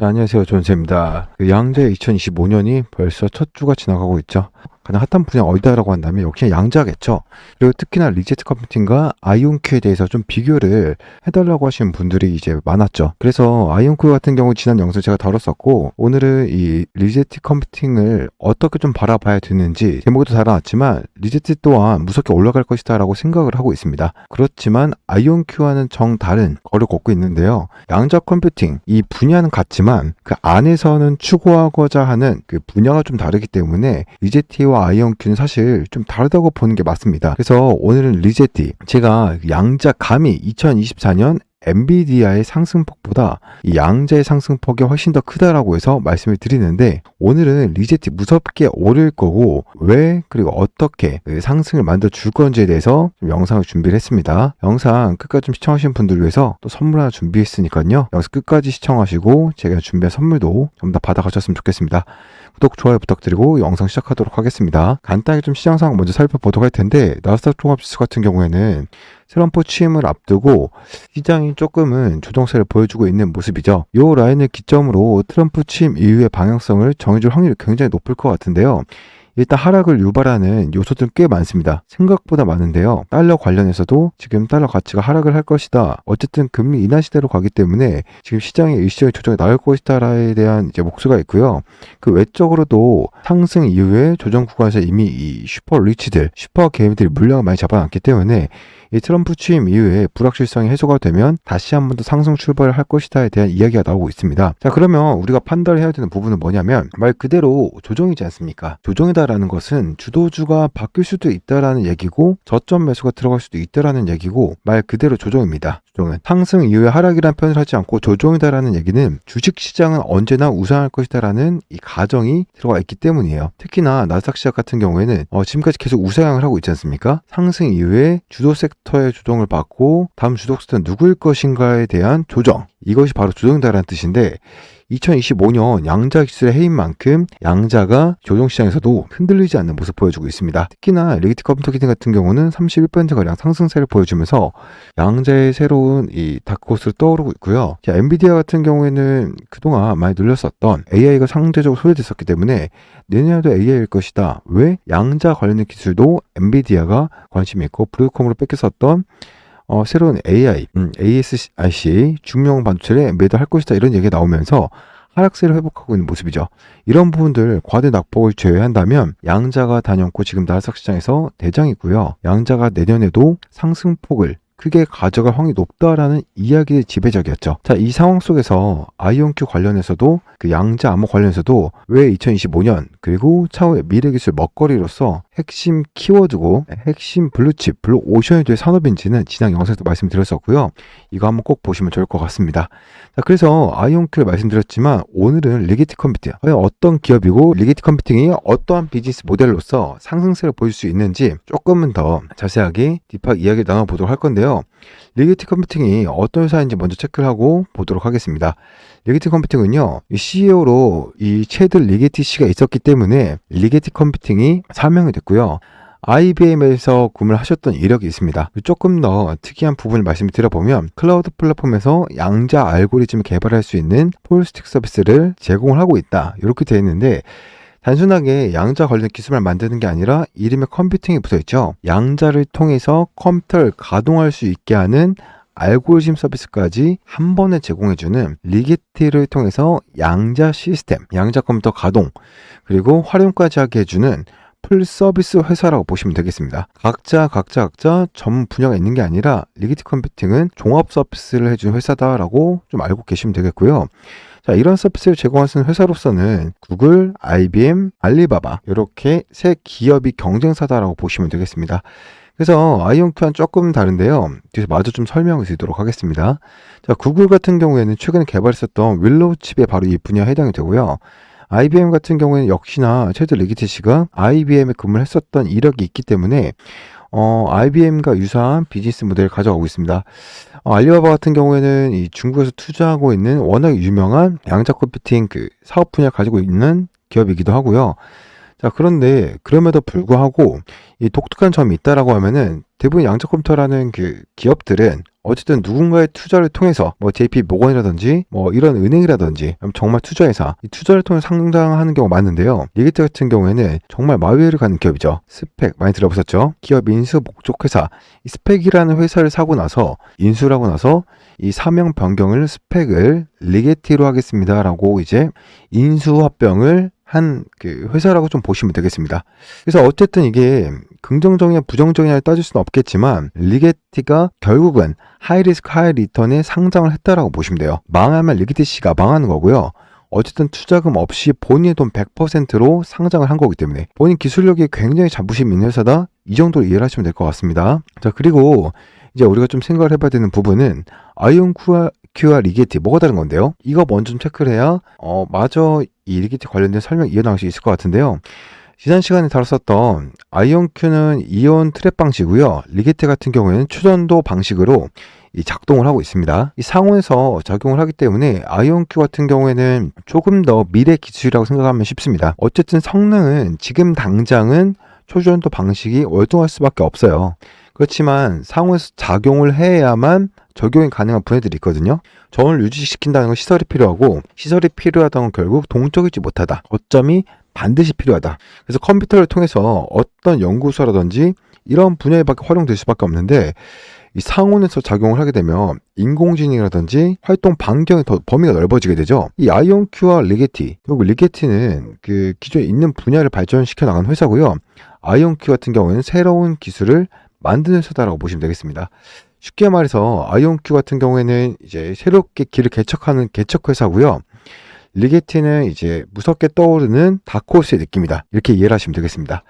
네, 안녕하세요. 존세입니다. 그 양재 2025년이 벌써 첫 주가 지나가고 있죠. 가장 핫한 분야 어디다라고 한다면 역시 양자겠죠. 그리고 특히나 리제트 컴퓨팅과 아이온큐에 대해서 좀 비교를 해달라고 하시는 분들이 이제 많았죠. 그래서 아이온큐 같은 경우 지난 영상 제가 다뤘었고 오늘은 이 리제트 컴퓨팅을 어떻게 좀 바라봐야 되는지 제목에도 달아놨지만 리제트 또한 무섭게 올라갈 것이다라고 생각을 하고 있습니다. 그렇지만 아이온큐와는 정 다른 거를 걷고 있는데요. 양자 컴퓨팅 이 분야는 같지만 그 안에서는 추구하고자 하는 그 분야가 좀 다르기 때문에 리제 티와 아이온큐는 사실 좀 다르다고 보는 게 맞습니다. 그래서 오늘은 리제티 제가 양자 감히 2024년 엔비디아의 상승폭보다 이 양자의 상승폭이 훨씬 더 크다라고 해서 말씀을 드리는데 오늘은 리제티 무섭게 오를 거고 왜 그리고 어떻게 그 상승을 만들어 줄 건지에 대해서 좀 영상을 준비를 했습니다. 영상 끝까지 좀 시청하시는 분들 위해서 또 선물 하나 준비했으니까요. 영상 끝까지 시청하시고 제가 준비한 선물도 전부 다 받아가셨으면 좋겠습니다. 구독, 좋아요 부탁드리고 영상 시작하도록 하겠습니다. 간단하게 좀 시장 상황 먼저 살펴보도록 할 텐데 나스닥 종합지수 같은 경우에는 트럼프 취임을 앞두고 시장이 조금은 조정세를 보여주고 있는 모습이죠. 이 라인을 기점으로 트럼프 취임 이후의 방향성을 정해줄 확률이 굉장히 높을 것 같은데요. 일단 하락을 유발하는 요소들은 꽤 많습니다. 생각보다 많은데요. 달러 관련해서도 지금 달러 가치가 하락을 할 것이다. 어쨌든 금리 인하 시대로 가기 때문에 지금 시장의 일시적인 조정이 나올 것이다에 대한 이제 목소가 있고요. 그 외적으로도 상승 이후에 조정 구간에서 이미 이 슈퍼 리치들, 슈퍼 개미들이 물량을 많이 잡아놨기 때문에 이 트럼프 취임 이후에 불확실성이 해소가 되면 다시 한 번 더 상승 출발을 할 것이다에 대한 이야기가 나오고 있습니다. 자, 그러면 우리가 판단을 해야 되는 부분은 뭐냐면 말 그대로 조정이지 않습니까? 조정 이다라는 것은 주도주가 바뀔 수도 있다라는 얘기고 저점 매수가 들어갈 수도 있다라는 얘기고 말 그대로 조정입니다. 조정은 상승 이후에 하락이란 표현을 하지 않고 조정이다라는 얘기는 주식 시장은 언제나 우상할 것이다라는 이 가정이 들어가 있기 때문이에요. 특히나 나스닥 시장 같은 경우에는 어, 지금까지 계속 우상향을 하고 있지 않습니까? 상승 이후에 주도 섹터의 조정을 받고 다음 주도 섹터는 누구일 것인가에 대한 조정 이것이 바로 조정이다라는 뜻인데 2025년 양자 기술의 해인 만큼 양자가 조정시장에서도 흔들리지 않는 모습 보여주고 있습니다. 특히나 리기티 컴퓨터기팅 같은 경우는 31%가량 상승세를 보여주면서 양자의 새로운 이 다크호스를 떠오르고 있고요. 자, 엔비디아 같은 경우에는 그동안 많이 눌렸었던 AI가 상대적으로 소외됐었기 때문에 내년에도 AI일 것이다. 왜? 양자 관련된 기술도 엔비디아가 관심이 있고 브로드컴으로 뺏겼었던 어, 새로운 AI, 음, ASIC 중용 반도체를 매도할 것이다 이런 얘기가 나오면서 하락세를 회복하고 있는 모습이죠. 이런 부분들 과대 낙폭을 제외한다면 양자가 단연코 지금 나스닥 시장에서 대장이고요. 양자가 내년에도 상승폭을 크게 가져갈 확률이 높다라는 이야기의 지배적이었죠. 자, 이 상황 속에서 아이온큐 관련해서도 그 양자 암호 관련해서도 왜 2025년 그리고 차후의 미래 기술 먹거리로서 핵심 키워드고 핵심 블루칩, 블루오션이 될 산업인지는 지난 영상에서 말씀드렸었고요. 이거 한번 꼭 보시면 좋을 것 같습니다. 자, 그래서 아이온큐를 말씀드렸지만 오늘은 리게티 컴퓨팅 과연 어떤 기업이고 리게티 컴퓨팅이 어떠한 비즈니스 모델로서 상승세를 보일 수 있는지 조금은 더 자세하게 딥하게 이야기를 나눠보도록 할 건데요. 리게티 컴퓨팅이 어떤 회사인지 먼저 체크를 하고 보도록 하겠습니다. 리게티 컴퓨팅은요, CEO로 이 체드 리게티 씨가 있었기 때문에 리게티 컴퓨팅이 사명이 됐고 요. IBM에서 구매를 하셨던 이력이 있습니다. 조금 더 특이한 부분을 말씀을 드려보면 클라우드 플랫폼에서 양자 알고리즘을 개발할 수 있는 폴스틱 서비스를 제공을 하고 있다. 이렇게 되어 있는데 단순하게 양자 관련 기술만 만드는 게 아니라 이름에 컴퓨팅이 붙어 있죠. 양자를 통해서 컴퓨터를 가동할 수 있게 하는 알고리즘 서비스까지 한 번에 제공해주는 리게티를 통해서 양자 시스템, 양자 컴퓨터 가동, 그리고 활용까지 하게 해주는 풀 서비스 회사라고 보시면 되겠습니다. 각자 각자 각자 전문 분야가 있는 게 아니라 리게티 컴퓨팅은 종합 서비스를 해주는 회사다라고 좀 알고 계시면 되겠고요. 자, 이런 서비스를 제공하는 회사로서는 구글, IBM, 알리바바 이렇게 세 기업이 경쟁사다라고 보시면 되겠습니다. 그래서 아이온큐와는 조금 다른데요. 뒤에서 마저 좀 설명을 드리도록 하겠습니다. 자, 구글 같은 경우에는 최근에 개발했었던 윌로우 칩에 바로 이 분야에 해당이 되고요. IBM 같은 경우에는 역시나 최대 레기티 씨가 IBM에 근무를 했었던 이력이 있기 때문에 어, IBM과 유사한 비즈니스 모델을 가져가고 있습니다. 어, 알리바바 같은 경우에는 이 중국에서 투자하고 있는 워낙 유명한 양자 컴퓨팅 그 사업 분야를 가지고 있는 기업이기도 하고요. 자, 그런데 그럼에도 불구하고 이 독특한 점이 있다라고 하면은 대부분 양자 컴퓨터라는 그 기업들은 어쨌든 누군가의 투자를 통해서 뭐 JP 모건이라든지 뭐 이런 은행이라든지 정말 투자회사 이 투자를 통해 상장하는 경우가 많은데요. 리게트 같은 경우에는 정말 마위를 가는 기업이죠. 스펙 많이 들어보셨죠? 기업 인수 목적 회사 이 스펙이라는 회사를 사고 나서 인수를 하고 나서 이 사명 변경을 스펙을 리게티로 하겠습니다라고 이제 인수 합병을 한 그 회사라고 좀 보시면 되겠습니다. 그래서 어쨌든 이게 긍정적이냐 부정적이냐를 따질 수는 없겠지만 리게티가 결국은 하이 리스크 하이 리턴에 상장을 했다라고 보시면 돼요. 망하면 리게티 씨가 망하는 거고요. 어쨌든 투자금 없이 본인의 돈 100%로 상장을 한 거기 때문에 본인 기술력이 굉장히 자부심 있는 회사다. 이 정도로 이해를 하시면 될 것 같습니다. 자, 그리고 이제 우리가 좀 생각을 해봐야 되는 부분은 아이온큐와 큐와 리게티 뭐가 다른 건데요? 이거 먼저 좀 체크를 해야 어 마저 이 리게티 관련된 설명 이해나갈 수 있을 것 같은데요. 지난 시간에 다뤘었던 아이온큐는 이온 트랩 방식이고요. 리게티 같은 경우에는 추전도 방식으로 이 작동을 하고 있습니다. 이 상온에서 작용을 하기 때문에 아이온큐 같은 경우에는 조금 더 미래 기술이라고 생각하면 쉽습니다. 어쨌든 성능은 지금 당장은 초전도 방식이 월등할 수밖에 없어요. 그렇지만 상온에서 작용을 해야만 적용이 가능한 분야들이 있거든요. 저온을 유지시킨다는 건 시설이 필요하고 시설이 필요하다는 건 결국 동적이지 못하다. 거점이 반드시 필요하다. 그래서 컴퓨터를 통해서 어떤 연구소라든지 이런 분야에 밖에 활용될 수밖에 없는데 이 상온에서 작용을 하게 되면 인공지능이라든지 활동 반경이 더 범위가 넓어지게 되죠. 이 아이온큐와 리게티, 결국 리게티는 그 기존에 있는 분야를 발전시켜 나간 회사고요. 아이온큐 같은 경우에는 새로운 기술을 만드는 회사다라고 보시면 되겠습니다. 쉽게 말해서 아이온큐 같은 경우에는 이제 새롭게 길을 개척하는 개척 회사고요. 리게티는 이제 무섭게 떠오르는 다크호스의 느낌이다. 이렇게 이해를 하시면 되겠습니다.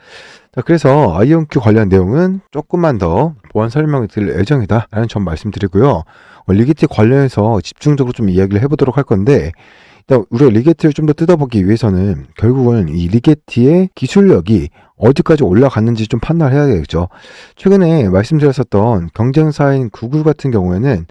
자, 그래서 아이온큐 관련 내용은 조금만 더 보완 설명을 드릴 예정이다. 라는 점 말씀드리고요. 어, 리게티 관련해서 집중적으로 좀 이야기를 해보도록 할 건데, 일단 우리가 리게티를 좀 더 뜯어보기 위해서는 결국은 이 리게티의 기술력이 어디까지 올라갔는지 좀 판단을 해야 되겠죠. 최근에 말씀드렸었던 경쟁사인 구글 같은 경우에는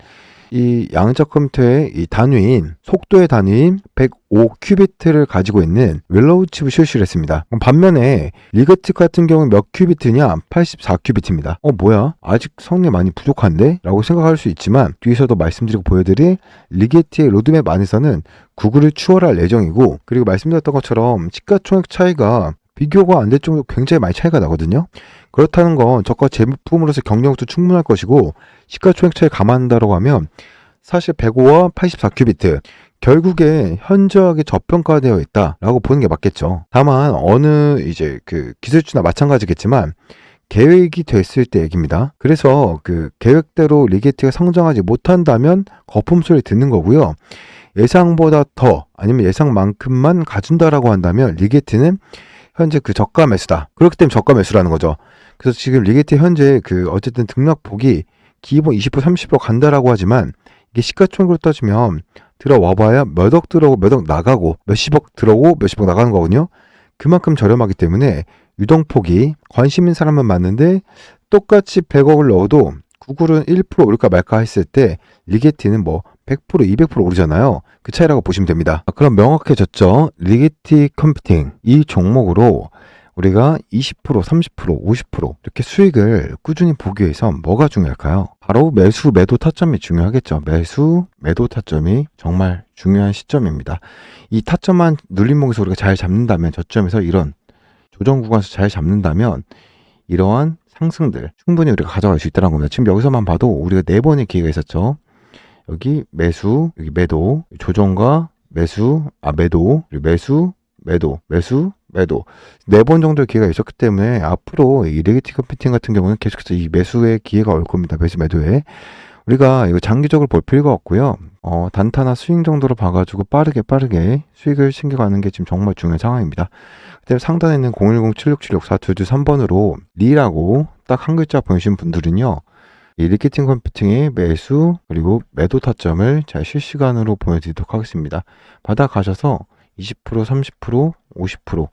이 양적 컴퓨터의 이 단위인 속도의 단위인 105 큐비트를 가지고 있는 윌로우 칩을 실시를 했습니다. 반면에 리게티 같은 경우는 몇 큐비트냐? 84 큐비트입니다. 어 뭐야? 아직 성능이 많이 부족한데? 라고 생각할 수 있지만 뒤에서도 말씀드리고 보여드릴 리게티의 로드맵 안에서는 구글을 추월할 예정이고 그리고 말씀드렸던 것처럼 시가총액 차이가 비교가 안 될 정도로 굉장히 많이 차이가 나거든요. 그렇다는 건 저가 제품으로서 경력도 충분할 것이고 시가총액 차이 감안한다고 하면 사실 105와 84큐비트 결국에 현저하게 저평가되어 있다라고 보는 게 맞겠죠. 다만 어느 이제 그 기술주나 마찬가지겠지만 계획이 됐을 때 얘기입니다. 그래서 그 계획대로 리게티가 성장하지 못한다면 거품 소리 듣는 거고요. 예상보다 더 아니면 예상만큼만 가준다라고 한다면 리게티는 현재 그 저가 매수다. 그렇기 때문에 저가 매수라는 거죠. 그래서 지금 리게티 현재 그 어쨌든 등락폭이 기본 20% 30% 간다라고 하지만 이게 시가총액으로 따지면 들어와 봐야 몇 억 들어오고 몇 억 나가고 몇십억 들어오고 몇십억 나가는 거거든요. 그만큼 저렴하기 때문에 유동폭이 관심 있는 사람은 맞는데 똑같이 100억을 넣어도 구글은 1% 오를까 말까 했을 때 리게티는 뭐 100% 200% 오르잖아요. 그 차이라고 보시면 됩니다. 아, 그럼 명확해졌죠. 리게티 컴퓨팅 이 종목으로 우리가 20%, 30%, 50% 이렇게 수익을 꾸준히 보기 위해서 뭐가 중요할까요? 바로 매수, 매도 타점이 중요하겠죠. 매수, 매도 타점이 정말 중요한 시점입니다. 이 타점만 눌림목에서 우리가 잘 잡는다면 저점에서 이런 조정 구간에서 잘 잡는다면 이러한 상승들 충분히 우리가 가져갈 수 있다는 겁니다. 지금 여기서만 봐도 우리가 네 번의 기회가 있었죠. 여기 매수, 여기 매도, 조정과 매수, 아 매도, 그리고 매수, 매도, 매수, 매도 네 번 정도의 기회가 있었기 때문에 앞으로 이 레기티 컴퓨팅 같은 경우는 계속해서 이 매수의 기회가 올 겁니다. 매수 매도에 우리가 이거 장기적으로 볼 필요가 없고요. 어, 단타나 스윙 정도로 봐가지고 빠르게 빠르게 수익을 챙겨가는 게 지금 정말 중요한 상황입니다. 그다음에 상단에 있는 010-7676-4223번으로 리라고 딱 한 글자 보내신 분들은요. 이 리케팅 컴퓨팅의 매수 그리고 매도 타점을 잘 실시간으로 보여드리도록 하겠습니다. 받아가셔서 20%, 30%, 50%,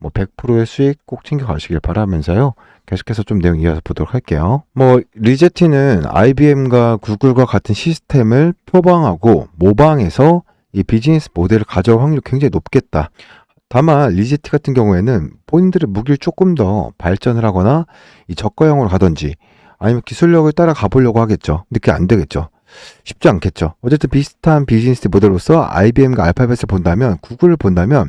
뭐 100%의 수익 꼭 챙겨 가시길 바라면서요. 계속해서 좀 내용 이어서 보도록 할게요. 뭐 리제티는 IBM과 구글과 같은 시스템을 표방하고 모방해서 이 비즈니스 모델을 가져올 확률이 굉장히 높겠다. 다만 리제티 같은 경우에는 본인들의 무기를 조금 더 발전을 하거나 이 저가형으로 가든지 아니면 기술력을 따라가 보려고 하겠죠. 그게 안 되겠죠. 쉽지 않겠죠. 어쨌든 비슷한 비즈니스 모델로서 IBM과 알파벳을 본다면, 구글을 본다면,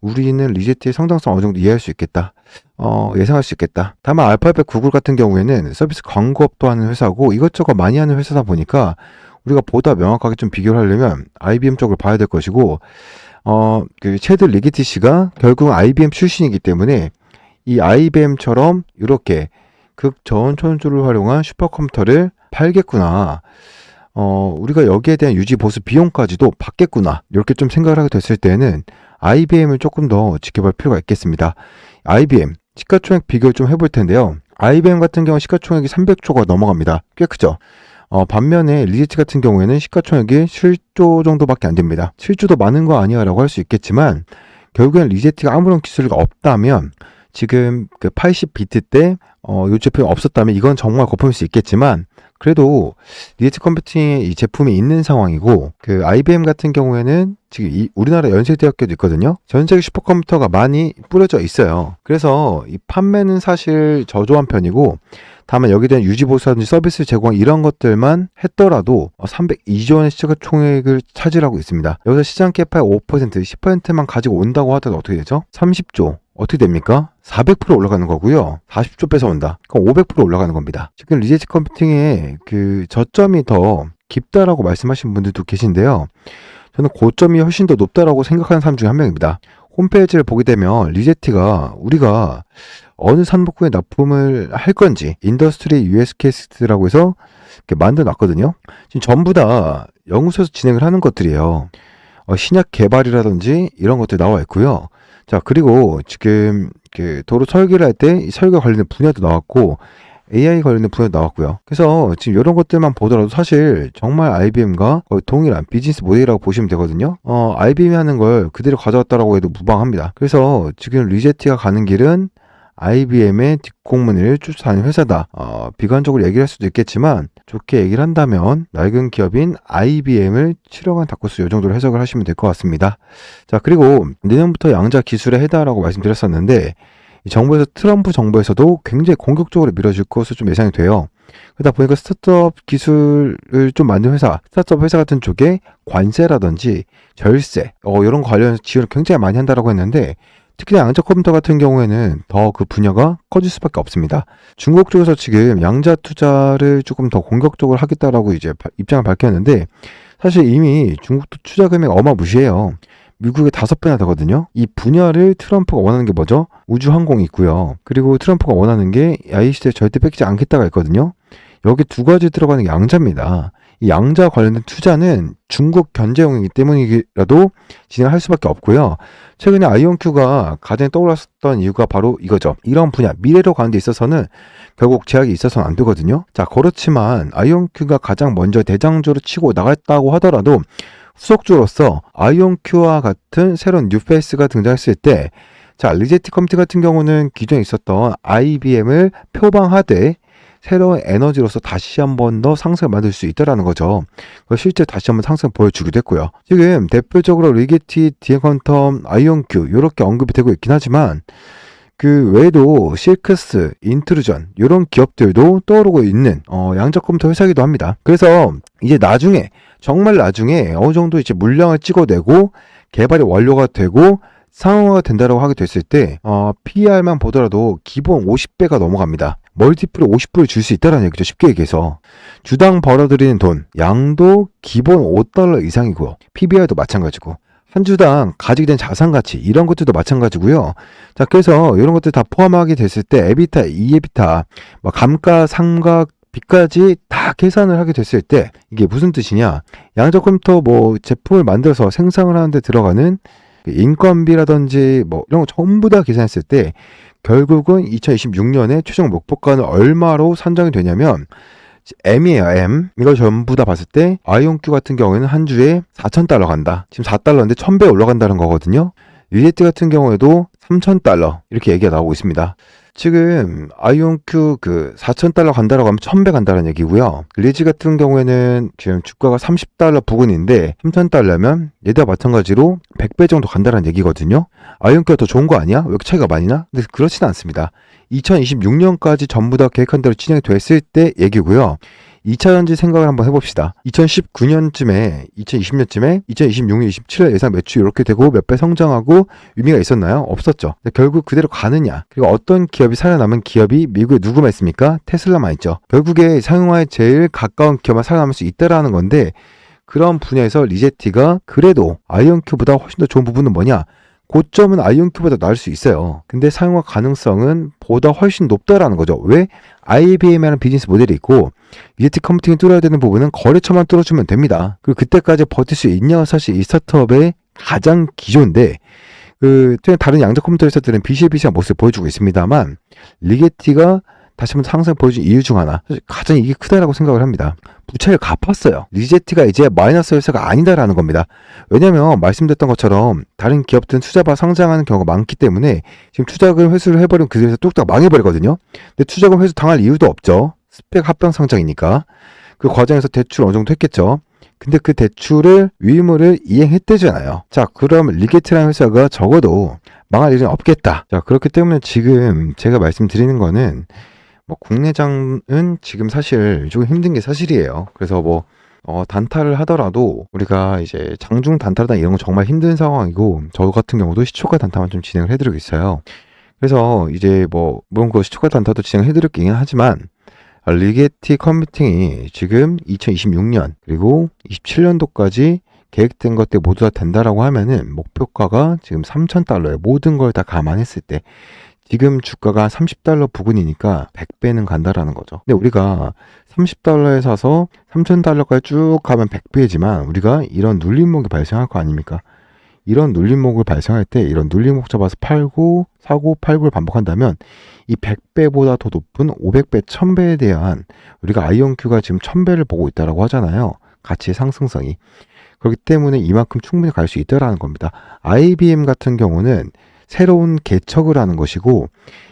우리는 리제트의 성장성 어느 정도 이해할 수 있겠다. 어, 예상할 수 있겠다. 다만 알파벳 구글 같은 경우에는 서비스 광고업도 하는 회사고 이것저것 많이 하는 회사다 보니까 우리가 보다 명확하게 좀 비교를 하려면 IBM 쪽을 봐야 될 것이고, 어, 그 체드 리기티 씨가 결국은 IBM 출신이기 때문에 이 IBM처럼 이렇게 극저온 천조를 활용한 슈퍼컴퓨터를 팔겠구나. 어, 우리가 여기에 대한 유지 보수 비용까지도 받겠구나. 이렇게 좀 생각을 하게 됐을 때는 IBM을 조금 더 지켜볼 필요가 있겠습니다. IBM 시가총액 비교를 좀 해볼 텐데요. IBM 같은 경우 시가총액이 300조가 넘어갑니다. 꽤 크죠. 어, 반면에 리제트 같은 경우에는 시가총액이 7조 정도밖에 안 됩니다. 7조도 많은 거 아니야라고 할 수 있겠지만 결국엔 리제트가 아무런 기술이 없다면 지금 그 80비트 때 어, 이 제품이 없었다면 이건 정말 거품일 수 있겠지만 그래도 리제트 컴퓨팅에 이 제품이 있는 상황이고 그 IBM 같은 경우에는 지금 이 우리나라 연세대학교도 있거든요. 전 세계 슈퍼컴퓨터가 많이 뿌려져 있어요. 그래서 이 판매는 사실 저조한 편이고 다만 여기에 대한 유지보수라든지 서비스 제공 이런 것들만 했더라도 302조 원의 시가 총액을 차지하고 있습니다. 여기서 시장 개파의 5% 10%만 가지고 온다고 하더라도 어떻게 되죠? 30조 어떻게 됩니까? 400% 올라가는 거고요. 40조 뺏어온다. 그럼 500% 올라가는 겁니다. 지금 리제트 컴퓨팅의 그 저점이 더 깊다라고 말씀하신 분들도 계신데요. 저는 고점이 훨씬 더 높다라고 생각하는 사람 중에 한 명입니다. 홈페이지를 보게 되면 리제티가 우리가 어느 산목구에 납품을 할 건지 인더스트리 US 캐스트라고 해서 만들어 놨거든요. 지금 전부 다 연구소에서 진행을 하는 것들이에요. 어, 신약 개발이라든지 이런 것들 나와 있고요. 자, 그리고 지금 그 도로 설계를 할때이 설계 관련된 분야도 나왔고 AI 관련된 분야도 나왔고요. 그래서 지금 이런 것들만 보더라도 사실 정말 IBM과 동일한 비즈니스 모델이라고 보시면 되거든요. 어, IBM이 하는 걸 그대로 가져왔다라고 해도 무방합니다. 그래서 지금 리제티가 가는 길은 IBM의 뒷공문을 쫓아다니는 회사다. 어, 비관적으로 얘기를 할 수도 있겠지만 좋게 얘기를 한다면 낡은 기업인 IBM을 7억원 닦고수 이 정도로 해석을 하시면 될 것 같습니다. 자 그리고 내년부터 양자 기술의 해다라고 말씀드렸었는데 이 정부에서 트럼프 정부에서도 굉장히 공격적으로 밀어줄 것으로 좀 예상이 돼요. 그러다 보니까 스타트업 기술을 좀 만든 회사, 스타트업 회사 같은 쪽에 관세라든지 절세, 어, 이런 관련 지원을 굉장히 많이 한다라고 했는데 특히나 양자 컴퓨터 같은 경우에는 더 그 분야가 커질 수밖에 없습니다. 중국 쪽에서 지금 양자 투자를 조금 더 공격적으로 하겠다라고 이제 입장을 밝혔는데 사실 이미 중국도 투자 금액 어마무시해요. 미국의 다섯 배나 되거든요. 이 분야를 트럼프가 원하는 게 뭐죠? 우주 항공이 있고요. 그리고 트럼프가 원하는 게 시대 절대 뺏기지 않겠다가 있거든요. 여기 두 가지 들어가는 게 양자입니다. 이 양자 관련된 투자는 중국 견제용이기 때문이라도 진행할 수밖에 없고요. 최근에 아이온큐가 가장 떠올랐던 이유가 바로 이거죠. 이런 분야, 미래로 가는 데 있어서는 결국 제약이 있어서는 안 되거든요. 자, 그렇지만 아이온큐가 가장 먼저 대장주로 치고 나갔다고 하더라도 후속주로서 아이온큐와 같은 새로운 뉴페이스가 등장했을 때 자, 리제티 컴퓨터 같은 경우는 기존에 있었던 IBM을 표방하되 새로운 에너지로서 다시 한 번 더 상승을 만들 수 있다라는 거죠. 실제 다시 한번 상승 보여주기도 했고요. 지금 대표적으로 리게티, 디에컨텀, 아이온큐 이렇게 언급이 되고 있긴 하지만 그 외에도 실크스, 인트루전 이런 기업들도 떠오르고 있는 어, 양적 컴퓨터 회사이기도 합니다. 그래서 이제 나중에 정말 나중에 어느 정도 이제 물량을 찍어내고 개발이 완료가 되고 상황화가 된다고 하게 됐을 때 어, PER만 보더라도 기본 50배가 넘어갑니다. 멀티플을 50%를 줄수 있다는 얘기죠. 쉽게 얘기해서. 주당 벌어들이는 돈, 양도 기본 5달러 이상이고요. PBR도 마찬가지고. 한 주당 가지게 된 자산 가치, 이런 것들도 마찬가지고요. 자, 그래서 이런 것들 다 포함하게 됐을 때, 에비타, 이에비타, 뭐 감가, 상가, 빚까지 다 계산을 하게 됐을 때, 이게 무슨 뜻이냐? 양적 컴퓨터 뭐 제품을 만들어서 생산을 하는데 들어가는 그 인건비라든지 뭐 이런 거 전부 다 계산했을 때 결국은 2026년에 최종 목표가는 얼마로 산정이 되냐면 M이에요, M. 이걸 전부 다 봤을 때, 아이온큐 같은 경우에는 한 주에 4,000달러 간다. 지금 4달러인데 1,000배 올라간다는 거거든요. 리제트 같은 경우에도 3,000달러 이렇게 얘기가 나오고 있습니다. 지금 아이온큐 그 4,000달러 간다라고 하면 1,100 간다는 얘기고요. 리즈 같은 경우에는 지금 주가가 30달러 부근인데 3,000달러면 얘도 마찬가지로 100배 정도 간다는 얘기거든요. 아이온큐가 더 좋은 거 아니야? 왜 이렇게 차이가 많이 나? 근데 그렇지는 않습니다. 2026년까지 전부 다 계획한 대로 진행이 됐을 때 얘기고요. 2차 전지 생각을 한번 해봅시다. 2019년쯤에, 2020년쯤에, 2026년, 27년 예상 매출 이렇게 되고 몇 배 성장하고 의미가 있었나요? 없었죠. 결국 그대로 가느냐? 그리고 어떤 기업이 살아남은 기업이 미국에 누구만 있습니까? 테슬라만 있죠. 결국에 상용화에 제일 가까운 기업만 살아남을 수 있다라는 건데 그런 분야에서 리제티가 그래도 아이언큐보다 훨씬 더 좋은 부분은 뭐냐? 고점은 아이온큐보다 나을 수 있어요. 근데 사용화 가능성은 보다 훨씬 높다라는 거죠. 왜? IBM이라는 비즈니스 모델이 있고 리제티 컴퓨팅이 뚫어야 되는 부분은 거래처만 뚫어주면 됩니다. 그리고 그때까지 버틸 수 있냐가 사실 이 스타트업의 가장 기조인데 그 다른 양자 컴퓨터 회사들은 비실비실한 모습을 보여주고 있습니다만 리게티가 다시 한번 상승 보여준 이유 중 하나 가장 이게 크다라고 생각을 합니다. 부채를 갚았어요. 리제티가 이제 마이너스 회사가 아니다라는 겁니다. 왜냐하면 말씀드렸던 것처럼 다른 기업들은 투자바 상장하는 경우가 많기 때문에 지금 투자금 회수를 해버리면 그 회사 뚝딱 망해버리거든요. 근데 투자금 회수 당할 이유도 없죠. 스펙 합병 상장이니까 그 과정에서 대출 어느 정도 했겠죠. 근데 그 대출을 위임을 이행했대잖아요. 자, 그럼 리게트라는 회사가 적어도 망할 일은 없겠다. 자, 그렇기 때문에 지금 제가 말씀드리는 거는 뭐 국내장은 지금 사실 조금 힘든 게 사실이에요. 그래서 뭐 어, 단타를 하더라도 우리가 이제 장중 단타나 이런 건 정말 힘든 상황이고 저 같은 경우도 시초가 단타만 좀 진행을 해드리고 있어요. 그래서 이제 뭐 물론 그 시초가 단타도 진행을 해드리긴 하지만 아, 리게티 컴퓨팅이 지금 2026년 그리고 27년도까지 계획된 것들 모두 다 된다라고 하면은 목표가가 지금 3,000달러에 모든 걸 다 감안했을 때 지금 주가가 30달러 부근이니까 100배는 간다라는 거죠. 근데 우리가 30달러에 사서 3,000달러까지 쭉 가면 100배지만 우리가 이런 눌림목이 발생할 거 아닙니까? 이런 눌림목을 발생할 때 이런 눌림목 잡아서 팔고 사고 팔고를 반복한다면 이 100배보다 더 높은 500배, 1000배에 대한 우리가 아이언큐가 지금 1000배를 보고 있다라고 하잖아요. 가치의 상승성이. 그렇기 때문에 이만큼 충분히 갈 수 있다라는 겁니다. IBM 같은 경우는 새로운 개척을 하는 것이고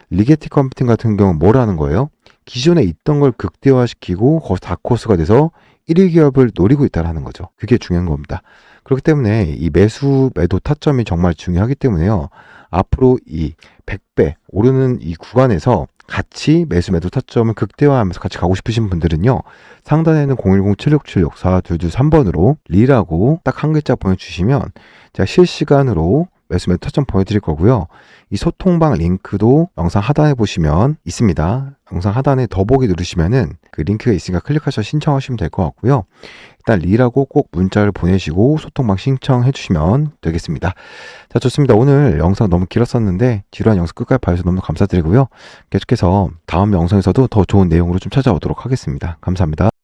리게티 컴퓨팅 같은 경우는 뭘 하는 거예요? 기존에 있던 걸 극대화시키고 거기서 다코스가 돼서 1위 기업을 노리고 있다라는 거죠. 그게 중요한 겁니다. 그렇기 때문에 이 매수 매도 타점이 정말 중요하기 때문에요. 앞으로 이 100배 오르는 이 구간에서 같이 매수 매도 타점을 극대화하면서 같이 가고 싶으신 분들은요. 상단에는 010-7676-4223번으로 리라고 딱 한 글자 보내주시면 제가 실시간으로 매수 매도 타점 보여드릴 거고요. 이 소통방 링크도 영상 하단에 보시면 있습니다. 영상 하단에 더보기 누르시면은 그 링크가 있으니까 클릭하셔서 신청하시면 될 것 같고요. 일단 리라고 꼭 문자를 보내시고 소통방 신청해 주시면 되겠습니다. 자, 좋습니다. 오늘 영상 너무 길었었는데 지루한 영상 끝까지 봐주셔서 너무 감사드리고요. 계속해서 다음 영상에서도 더 좋은 내용으로 좀 찾아오도록 하겠습니다. 감사합니다.